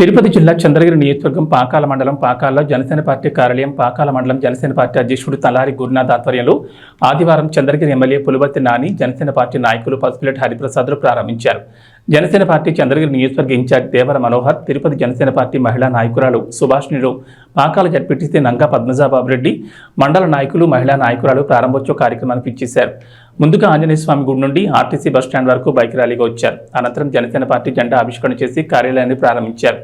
తిరుపతి జిల్లా చంద్రగిరి నియోజకవర్గం పాకాల మండలం పాకాల్లో జనసేన పార్టీ కార్యాలయం పాకాల మండలం జనసేన పార్టీ అధ్యక్షుడు తలారి గురునాథ్ ఆధ్వర్యంలో ఆదివారం చంద్రగిరి ఎమ్మెల్యే పులివర్తి నాని జనసేన పార్టీ నాయకులు పసుపులెట్ హరిప్రసాద్లు ప్రారంభించారు. జనసేన పార్టీ చంద్రగిరి నియోజకవర్గ ఇన్ఛార్జ్ దేవర మనోహర్ తిరుపతి జనసేన పార్టీ మహిళా నాయకురాలు సుభాష్నిలు పాకాల జడ్పీటీసీ నంగా పద్మజాబాబు రెడ్డి మండల నాయకులు మహిళా నాయకురాలు ప్రారంభోత్సవ కార్యక్రమానికి ఇచ్చేశారు ముందుగా ఆంజనేయ స్వామి గుడి నుండి ఆర్టీసీ బస్ స్టాండ్ వరకు బైక్ ర్యాలీగా వచ్చారు. అనంతరం జనసేన పార్టీ జెండా ఆవిష్కరణ చేసి కార్యాలయాన్ని ప్రారంభించారు.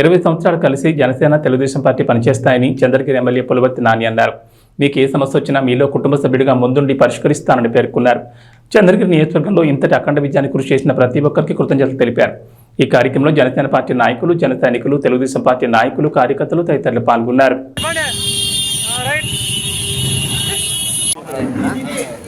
ఇరవై సంవత్సరాలు కలిసి జనసేన తెలుగుదేశం పార్టీ పనిచేస్తాయని చంద్రగిరి ఎమ్మెల్యే పులవర్తి నాని అన్నారు. మీకు ఏ సమస్య వచ్చినా మీలో కుటుంబ సభ్యుడిగా ముందుండి పరిష్కరిస్తానని పేర్కొన్నారు. చంద్రగిరి నియోజకవర్గంలో ఇంతటి అఖండ విజయాన్ని కృషి చేసిన ప్రతి ఒక్కరికి కృతజ్ఞతలు తెలిపారు. ఈ కార్యక్రమంలో జనసేన పార్టీ నాయకులు జన సైనికులు తెలుగుదేశం పార్టీ నాయకులు కార్యకర్తలు తదితరులు పాల్గొన్నారు.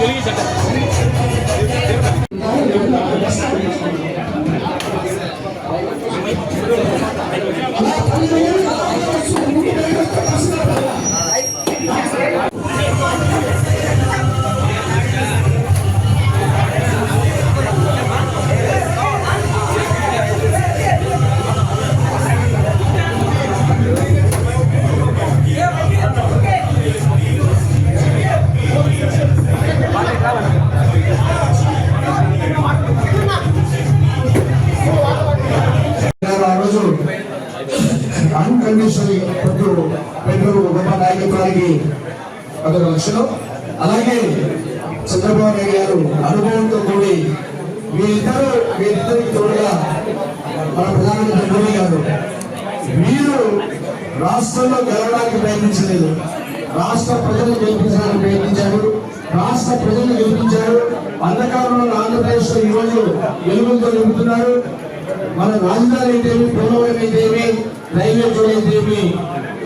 తెలియజేట అన్కండిషనల్ పొద్దు గొప్ప నాయకత్వానికి లక్షణం. అలాగే చంద్రబాబు నాయుడు గారు అనుభవంతో కూడి వీరిద్దరు వీరిద్దరికి తోడుగా మన ప్రధానమంత్రి మోడీ గారు వీరు రాష్ట్రంలో గెలవడానికి ప్రయత్నించలేదు. రాష్ట్ర ప్రజలను గెలిపించడానికి ప్రయత్నించారు. రాష్ట్ర ప్రజలను గెలిపించారు. అంధకారంలో ఆంధ్రప్రదేశ్లో ఈ రోజు వెలుగులతో నింపుతున్నారు మన రాజధాని అయితేమి పోలవరం అయితేమి రైల్వే జోన్ అయితేమి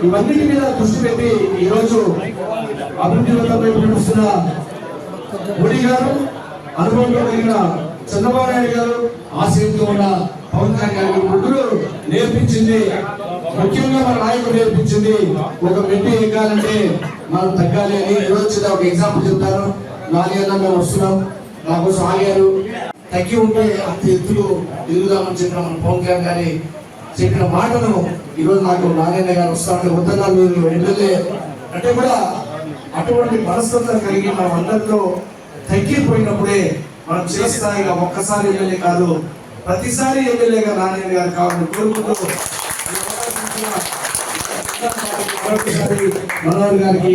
ఇవన్నిటి మీద దృష్టి పెట్టి ఈరోజు రోజు అభివృద్ధి నడుస్తున్న మోడీ గారు అనుభవంలో కలిగిన చంద్రబాబు నాయుడు గారు ఆశ్రయంతో ఉన్న పవన్ కళ్యాణ్ గారు ముగ్గురు నేర్పించింది ముఖ్యంగా మన నాయకుడు నేర్పించింది ఒక మెట్టి ఎక్కాలంటే మనం తగ్గాలి అని. ఈరోజు ఒక ఎగ్జాంపుల్ చెప్తాను. నాలుగేళ్ళ మేము వస్తున్నాం. నా కోసం ఆగారు. తగ్గి ఉంటే అంత ఎత్తులు ఎదుగుదామని చెప్పిన మన పవన్ కళ్యాణ్ గారి చెప్పిన మాటను ఈరోజు నాకు నారాయణ గారు వస్తామంటే వద్దన్నా మీరు ఎమ్మెల్యే. అంటే కూడా అటువంటి మనస్తత్వం కలిగి మనం అందరిలో తగ్గిపోయినప్పుడే మనం చిరస్థాయిగా ఒక్కసారి ఎమ్మెల్యే కాదు ప్రతిసారి ఎమ్మెల్యేగా నారాయణ గారు కావాలని కోరుకుంటూ మరొకసారి మనోహర్ గారికి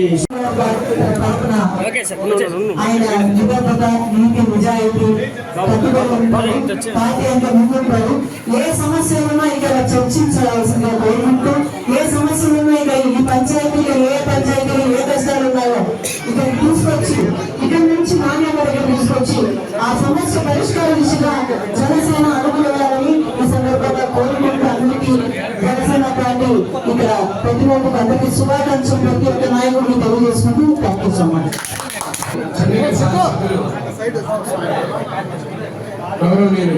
ఆయన నిబద్ధత నీతి నిజాయితీ పార్టీ అంతా ముందుంటారు. ఏ సమస్య ఉన్నా ఇక చర్చించాల్సిందిగా కోరుకుంటూ ఏ సమస్య ఉన్నా ఈ పంచాయతీలో ఏ పంచాయతీలో ఏ ఇక్కడ ప్రతి ఒక్కరికి అందరికీ శుభాకాంక్షలు ప్రతి ఒక్క నాయకుడిని తెలియజేసుకుంటూ థ్యాంక్ యూ సో మచ్ గౌరవనీయులు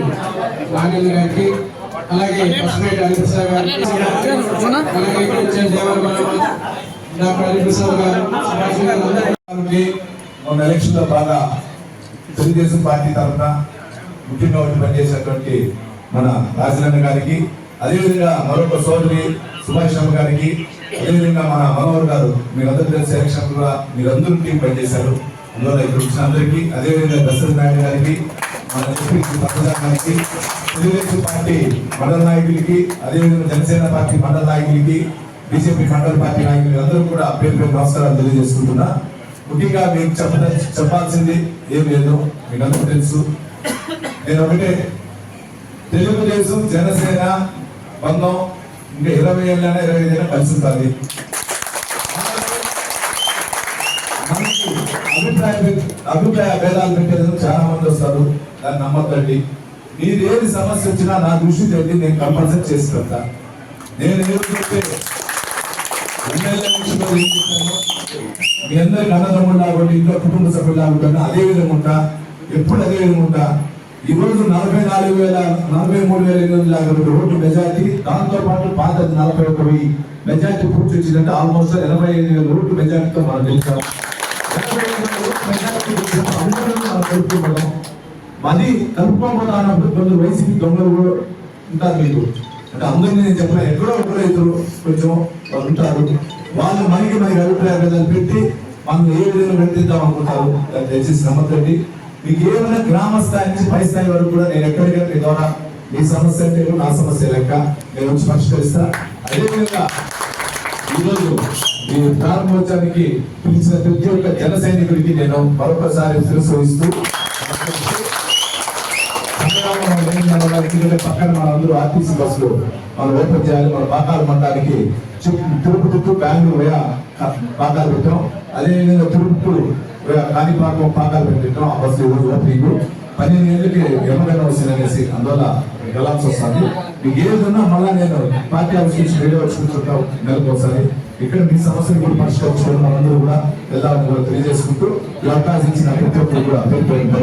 నాగేంద్ర గారికి అలాగే పసుపేట హరిప్రసాద్ గారికి అలాగే ఇక్కడ వచ్చిన దేవర బాబు, డాక్టర్ హరిప్రసాద్ గారు సుభాష్ గారు అందరూ ఉంది. మొన్న ఎలక్షన్లో బాగా తెలుగుదేశం పార్టీ తరఫున ముఖ్యంగా పనిచేసినటువంటి మన రాజనన్న గారికి అదేవిధంగా మరొక సోదరి సుభాష్ రామ్ గారికి అదేవిధంగా మన మనోహర్ గారు మీరందరూ తెలిసి ఎలక్షన్ కూడా మీరందరూ టీం పనిచేశారు. అందువల్ల ఇక్కడ వచ్చిన అందరికీ అదేవిధంగా దశరథ నాయుడు గారికి మన ఎంపీ పక్కదారి గారికి తెలుగుదేశం పార్టీ మండల నాయకులకి అదేవిధంగా జనసేన పార్టీ మండల నాయకులకి బీజేపీ మండల పార్టీ నాయకులకి అందరూ కూడా పేరు పేరు నమస్కారాలు తెలియజేసుకుంటున్నా. ముఖ్యంగా మీకు చెప్ప చెప్పాల్సింది ఏం లేదు మీకు అందరూ తెలుసు. నేను ఒకటే తెలుగుదేశం జనసేన బంధం ఇంకా ఇరవై ఏళ్ళైనా ఇరవై ఐదైనా కలిసి ఉంటుంది మనకి అభిప్రాయ అభిప్రాయ భేదాలు పెట్టేందుకు చాలా మంది వస్తారు. దాన్ని నమ్మకండి. మీరు ఏది సమస్య వచ్చినా నా దృష్టి తెలిసి నేను కంపల్సరీ చేసి పెడతా. నేను ఏది చెప్తే ఎమ్మెల్యే విషయంలో ఏం చెప్తానో, మీ అందరికి అన్నదమ్ముడు కాబట్టి ఇంట్లో కుటుంబ సభ్యులు కాబట్టి అదే విధంగా ఉంటా. ఎప్పుడు అదే విధంగా ఉంటా. ఈ రోజు నలభై నాలుగు వేల నలభై మూడు వేల ఎనిమిది వందల యాభై రోడ్డు మెజార్టీ. దాంతో పాటు పాత నలభై ఒక వెయ్యి మెజార్టీ పూర్తి వచ్చిందంటే ఆల్మోస్ట్ ఎనభై ఐదు వేల రోడ్డు మెజార్టీతో మనం గెలిచాం. ఎనభై ఐదు కలుపుకోవడం అది కలుపుకోకుండా అన్నప్పుడు కొందరు వైసీపీ దొంగలు కూడా ఉంటారు మీకు అంటే అందరినీ నేను చెప్పిన ఎక్కడో ఒకరో ఇద్దరు కొంచెం వాళ్ళు ఉంటారు. వాళ్ళు మనకి మనకి అభిప్రాయాలు పెట్టి మనం ఏ విధంగా వ్యక్తిద్దాం అనుకుంటారు? దయచేసి నమ్మకండి. మీకు ఏమైనా గ్రామ స్థాయి నుంచి పై స్థాయి వరకు కూడా నేను ఎక్కడికైనా మీ ద్వారా మీ సమస్య అంటే నా సమస్య లెక్క నేను వచ్చి పరిష్కరిస్తా. అదేవిధంగా ఈరోజు ఈ ప్రారంభోత్సవానికి పిలిచిన ప్రతి ఒక్క జన సైనికుడికి నేను మరొకసారి శిరస్సు పక్కన మనందరూ ఆర్టీసీ బస్సులు మనం ఓపెన్ చేయాలి మన బాకాలు మండలానికి తిరుపతి టు బెంగళూరు వేయ పెట్టాం. అదేవిధంగా తిరుపతి కాణిపాకం పాకాలు పెట్టాం ఆ బస్సు ఈరోజు ఓపెనింగ్ పదిహేను ఏళ్ళకి ఎమ్మగైనా వస్తుంది అనేసి అందువల్ల వెళ్ళాల్సి వస్తుంది మీకు ఏదన్నా ఉన్నా మళ్ళా నేను పార్టీ హౌస్ నుంచి రేడియో వచ్చుకుంటుంటాం నెలకు ఒకసారి. ఇక్కడ మీ సమస్యలు కూడా పరిష్కరించుకోవడం మనందరూ కూడా వెళ్ళాలని కూడా తెలియజేసుకుంటూ ఈ అవకాశం ఇచ్చిన ప్రతి ఒక్కరు కూడా పేరు